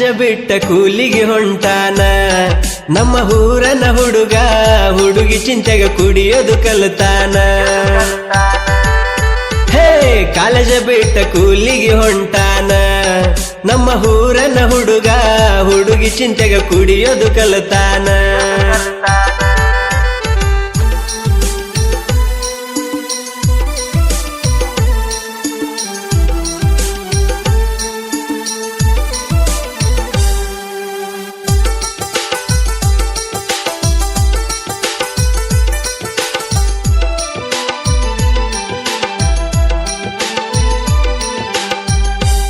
College ಬಿಟ್ಟ ಕೂಲಿಗೆ ಹೊಂಟಾನ. ನಮ್ಮ ಊರನ ಹುಡುಗ ಹುಡುಗಿ ಚಿಂತೆಗ ಕುಡಿಯೋದು ಕಲ್ತಾನ. ಹೇ, ಕಾಲೇಜ ಬಿಟ್ಟ ಕೂಲಿಗೆ ಹೊಂಟಾನ. ನಮ್ಮ ಊರನ ಹುಡುಗ ಹುಡುಗಿ ಚಿಂತೆಗ ಕುಡಿಯೋದು ಕಲಿತಾನ.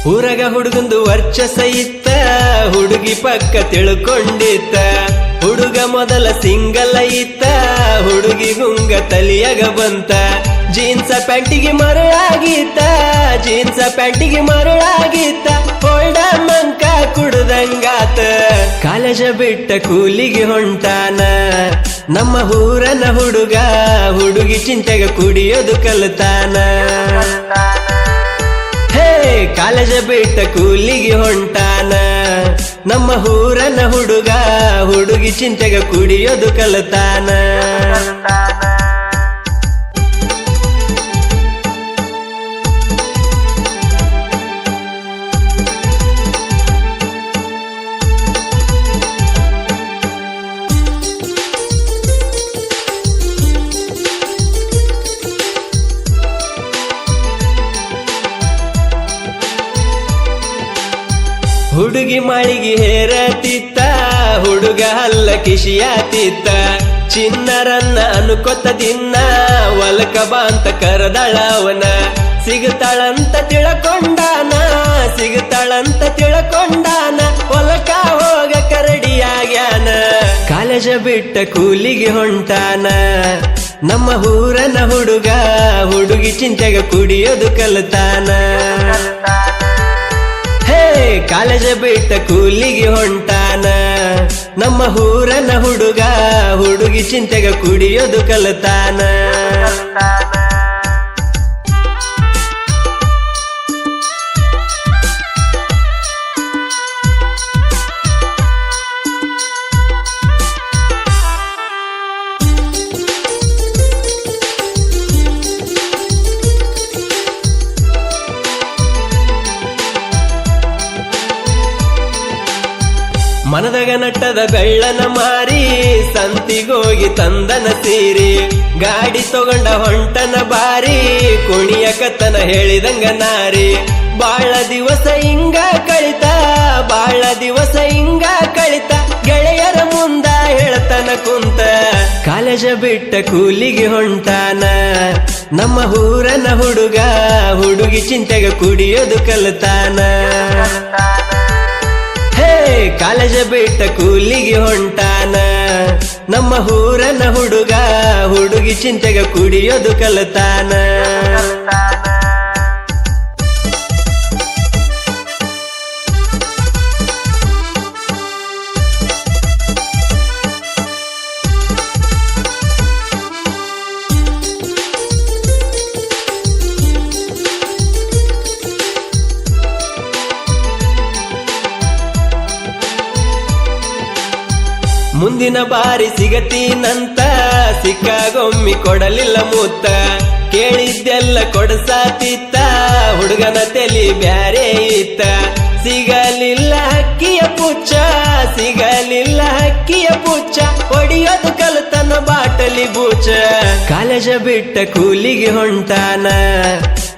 ಊರಗ ಹುಡುಗಂದು ವರ್ಚಸ ಇತ್ತ, ಹುಡುಗಿ ಪಕ್ಕ ತಿಳ್ಕೊಂಡಿತ್ತ. ಹುಡುಗ ಮೊದಲ ಸಿಂಗಲ್ ಇತ್ತ, ಹುಡುಗಿ ಗುಂಗ ತಲಿಯಾಗ ಬಂತ. ಜೀನ್ಸ ಪ್ಯಾಂಟಿಗೆ ಮರಳಾಗಿತ್ತ, ಜೀನ್ಸ ಪ್ಯಾಂಟಿಗೆ ಮರಳಾಗಿತ್ತ. ಹೊಲ್ಡ ಮಂಕ ಕುಡ್ದಂಗಾತ. ಕಾಲೇಜ ಬಿಟ್ಟ ಕೂಲಿಗೆ ಹೊಂಟಾನ. ನಮ್ಮ ಊರನ ಹುಡುಗ ಹುಡುಗಿ ಚಿಂತೆಗ ಕುಡಿಯೋದು ಕಲಿತಾನ. ಕಾಲೇಜ ಬಿಟ್ಟ ಕೂಲಿಗೆ ಹೊಂಟಾನ. ನಮ್ಮ ಊರನ ಹುಡುಗ ಹುಡುಗಿ ಚಿಂತೆಗ ಕುಡಿಯೋದು ಕಲಿತಾನ. ಹುಡುಗಿ ಮಳಿಗೆ ಹೇರತಿತ್ತ, ಹುಡುಗ ಹಲ್ಲ ಕಿಶಿಯಾತಿತ್ತ. ಚಿನ್ನರನ್ನ ಅನುಕೊತ ದಿನ್ನ, ಒಲಕ ಬಾ ಅಂತ ಕರದಳವನ. ಅವನ ಸಿಗುತ್ತಾಳಂತ ತಿಳ್ಕೊಂಡಾನ ಸಿಗುತ್ತಾಳಂತ ತಿಳ್ಕೊಂಡಾನ. ಒಲಕ ಹೋಗ ಕರಡಿಯಾಗ್ಯಾನ. ಕಾಲೇಜ ಬಿಟ್ಟ ಕೂಲಿಗೆ ಹೊಂಟಾನ. ನಮ್ಮ ಊರನ ಹುಡುಗ, ಹುಡುಗಿ ಚಿಂತೆಗ ಕುಡಿಯೋದು ಕಲ್ತಾನ. ಕಾಲೇಜ ಬಿಟ್ಟ ಕೂಲಿಗೆ ಹೊಂಟಾನ. ನಮ್ಮ ಊರನ ಹುಡುಗ ಹುಡುಗಿ ಚಿಂತೆಗ ಕುಡಿಯೋದು ಕಲಿತಾನ. ಮನದಾಗ ನಟ್ಟದ ಬೆಳ್ಳನ ಮಾರಿ, ಸಂತಿಗೋಗಿ ತಂದನ ಸೀರಿ, ಗಾಡಿ ತಗೊಂಡ ಹೊಂಟನ ಬಾರಿ, ಕುಣಿಯ ಕತ್ತನ ಹೇಳಿದಂಗ ನಾರಿ. ಬಾಳ ದಿವಸ ಹಿಂಗ ಕಳಿತ, ಬಾಳ ದಿವಸ ಹಿಂಗ ಕಳಿತ, ಗೆಳೆಯರ ಮುಂದ ಹೇಳ್ತನ ಕುಂತ. ಕಾಲೇಜ ಬಿಟ್ಟ ಕೂಲಿಗೆ ಹೊಂಟಾನ, ನಮ್ಮ ಊರನ ಹುಡುಗ ಹುಡುಗಿ ಚಿಂತೆಗ ಕುಡಿಯೋದು ಕಲ್ತಾನ. ಕಾಲೇಜ ಬಿಟ್ಟ ಕೂಲಿಗೆ ಹೊಂಟಾನ. ನಮ್ಮ ಊರನ ಹುಡುಗ ಹುಡುಗಿ ಚಿಂತೆಗ ಕುಡಿಯೋದು ಕಲಿತಾನ. ಮುಂದಿನ ಬಾರಿ ಸಿಗತೀನಂತ ಸಿಕ್ಕಾಗೊಮ್ಮಿ ಕೊಡಲಿಲ್ಲ ಮೂತ. ಕೇಳಿದ್ದೆಲ್ಲ ಕೊಡಸಾತಿತ್ತ, ಹುಡುಗನ ತಲಿ ಬ್ಯಾರೆ ಇತ್ತ. ಸಿಗಲಿಲ್ಲ ಅಕ್ಕಿಯ ಪುಚ್ಚ, ಸಿಗಲಿಲ್ಲ ಅಕ್ಕಿಯ ಪುಚ್ಚ. ಹೊಡಿಯೋದು ಕಲತನ ಬಾಟಲಿ ಬೂಚ. ಕಾಲೇಜ ಬಿಟ್ಟ ಕೂಲಿಗೆ ಹೊಂಟಾನ.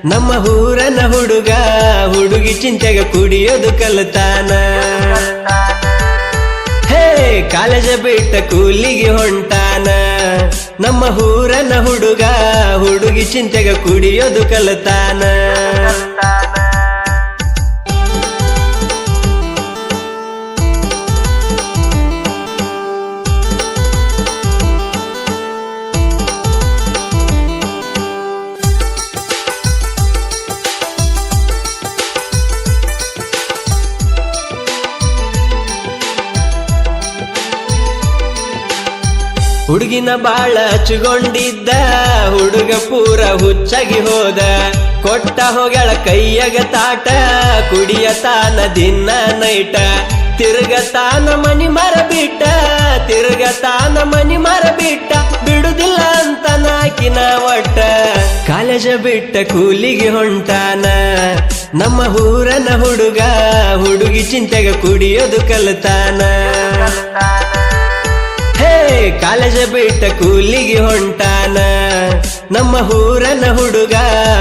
ನಮ್ಮ ಊರನ ಹುಡುಗ, ಹುಡುಗಿ ಚಿಂತೆಗೆ ಕುಡಿಯೋದು ಕಲಿತಾನ. ಕಾಲೇಜ ಬಿಟ್ಟ ಕೂಲಿಗೆ ಹೊಂಟಾನ. ನಮ್ಮ ಊರನ ಹುಡುಗ ಹುಡುಗಿ ಚಿಂತೆಗ ಕುಡಿಯೋದು ಕಲಿತಾನ. ಹುಡುಗಿನ ಬಾಳ ಹಚ್ಚಿಕೊಂಡಿದ್ದ, ಹುಡುಗ ಪೂರ ಹುಚ್ಚಾಗಿ ಹೋದ. ಕೊಟ್ಟ ಹೋಗಳ ಕೈಯಗ ತಾಟ, ಕುಡಿಯ ತಾನ ದಿನ ನೈಟ. ತಿರುಗತಾನ ಮನಿ ಮರಬಿಟ್ಟ ಬಿಟ್ಟ ತಿರುಗತಾನ ಮನಿ ಮರ ಬಿಟ್ಟ ಬಿಡುದಿಲ್ಲ ಅಂತ ನಾಕಿನ ಒಟ್ಟ. ಕಾಲೇಜ ಬಿಟ್ಟ ಕೂಲಿಗೆ ಹೊಂಟಾನ. ನಮ್ಮ ಊರನ ಹುಡುಗ ಹುಡುಗಿ ಚಿಂತೆಗ ಕುಡಿಯೋದು ಕಲ್ತಾನ. ಕಾಲೇಜ ಬಿಟ್ಟ ಕೂಲಿಗೆ ಹೊಂಟಾನ. ನಮ್ಮ ಊರನ ಹುಡುಗ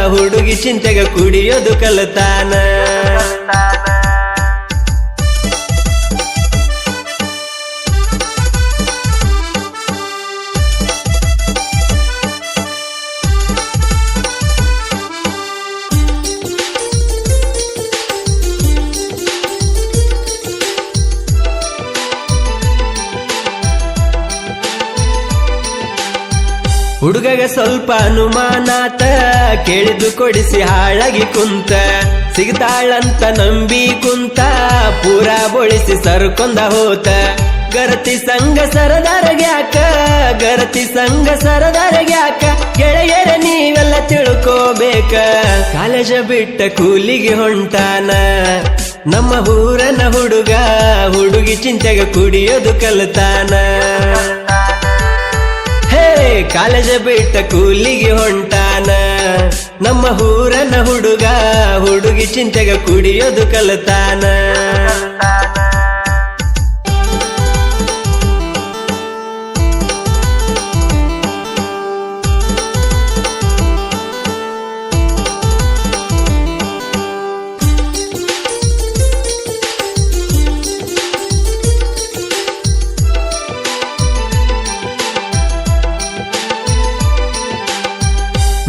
ಹುಡುಗಿ ಚಿಂತೆಗ ಕುಡಿಯೋದು ಕಲಿತಾನ. ಹುಡುಗಗ ಸ್ವಲ್ಪ ಅನುಮಾನಾತ ಕೇಳಿದು ಕೊಡಿಸಿ ಹಾಳಾಗಿ ಕುಂತ. ಸಿಗ್ತಾಳಂತ ನಂಬಿ ಕುಂತ. ಪೂರ ಬೊಳಿಸಿ ಸರ್ಕೊಂದ ಹೋತ. ಗರತಿ ಸಂಘ ಸರದಾರಗ್ಯಾಕ ಗರತಿ ಸಂಘ ಸರದಾರಗ್ಯಾಕ ಗೆಳೆಯರ, ನೀವೆಲ್ಲ ತಿಳ್ಕೋಬೇಕ. ಕಾಲೇಜ ಬಿಟ್ಟ ಕೂಲಿಗೆ ಹೊಂಟಾನ. ನಮ್ಮ ಊರನ ಹುಡುಗ ಹುಡುಗಿ ಚಿಂತೆಗ ಕುಡಿಯೋದು ಕಲಿತಾನ. ಕಾಲೇಜ ಬಿಟ್ಟ ಕೂಲಿಗೆ ಹೊಂಟಾನ. ನಮ್ಮ ಊರನ ಹುಡುಗ ಹುಡುಗಿ ಚಿಂತೆಗ ಕುಡಿಯೋದು ಕಲಿತಾನ.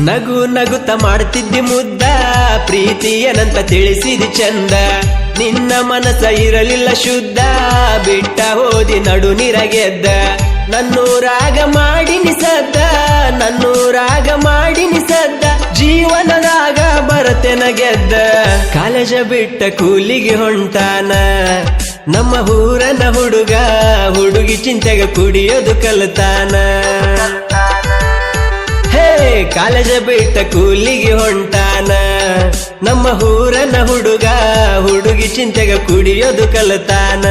ನಗು ನಗುತ್ತ ಮಾಡ್ತಿದ್ದಿ ಮುದ್ದ, ಪ್ರೀತಿಯನಂತ ತಿಳಿಸಿದಿ ಚಂದ. ನಿನ್ನ ಮನಸ ಇರಲಿಲ್ಲ ಶುದ್ಧ, ಬಿಟ್ಟ ಹೋದಿ ನಡು ನಿರಗೆದ್ದ. ಮಾಡಿ ನಿಸದ್ದ, ನನ್ನೂರಾಗ ಮಾಡಿ ನಿಸದ್ದ. ಜೀವನದಾಗ ಬರತೆನ ಗೆದ್ದ ಕಾಲೇಜ ಬಿಟ್ಟ ಕೂಲಿಗೆ ಹೊಂಟಾನ. ನಮ್ಮ ಊರನ ಹುಡುಗ, ಹುಡುಗಿ ಚಿಂತೆಗೆ ಕುಡಿಯೋದು ಕಲಿತಾನ. ಹೇ ಕಾಲೇಜ ಬಿಟ್ಟ ಕೂಲಿಗೆ ಹೊಂಟಾನ. ನಮ್ಮ ಊರನ ಹುಡುಗ ಹುಡುಗಿ ಚಿಂತೆಗ ಕುಡಿಯೋದು ಕಲಿತಾನ.